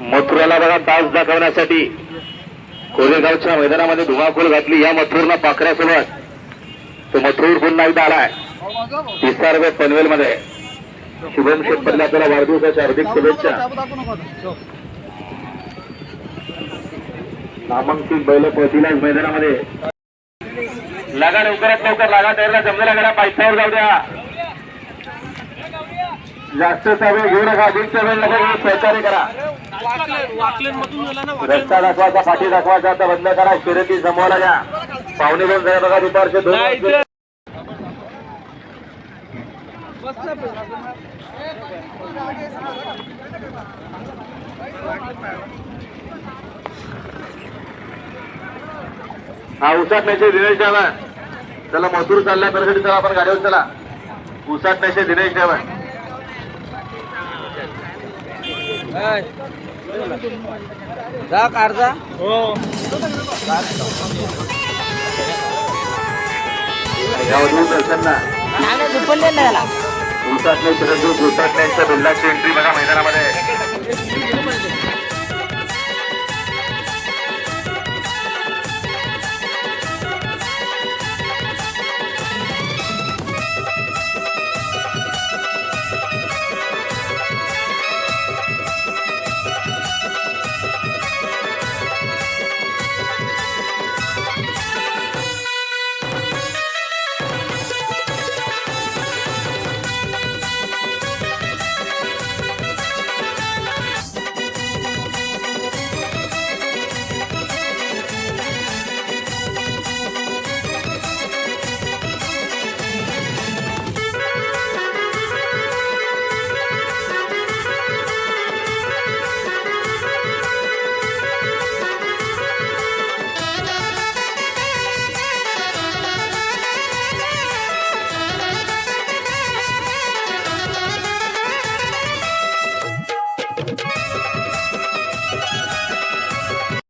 मथुराला बघा तास दाखवण्यासाठी. कोरेगावच्या मैदानामध्ये धुमाकूल घातली या मथुरला पाखऱ्यासोबत तो मथुर पुन्हा एकदा आलाय. तिसऱ्या रुपये पनवेल मध्ये शुभम शेतकऱ्याला आपल्याला वाढदिवसाच्या हार्दिक शुभेच्छा. नामांकित बैल पळतीला मैदानामध्ये. लागा लवकरात लवकर लागा तयारला जमलेला गडा पायथ्यावर जाऊ द्या. जास्तचा वेळ घेऊ नका अधिकचा वेळ नका सहकार्य करा. रस्ता दाखवायचा पाठी दाखवायचा आता बंद करा शर्यती जमवायला द्या पावणे दोन झाले बघा दुपारचे दोन. हा उसाट नाही दिनेश द्यावा चला मजूर चाललाय बरगडी चला आपण गाडीवर चला. उसाट नाही दिनेश द्यावा जा कारजा यावरून दर्शनला दुपल्ले नाही चिरंजीव उसाटण्यांच्या बिल्लाची एंट्री बघा मैदानामध्ये.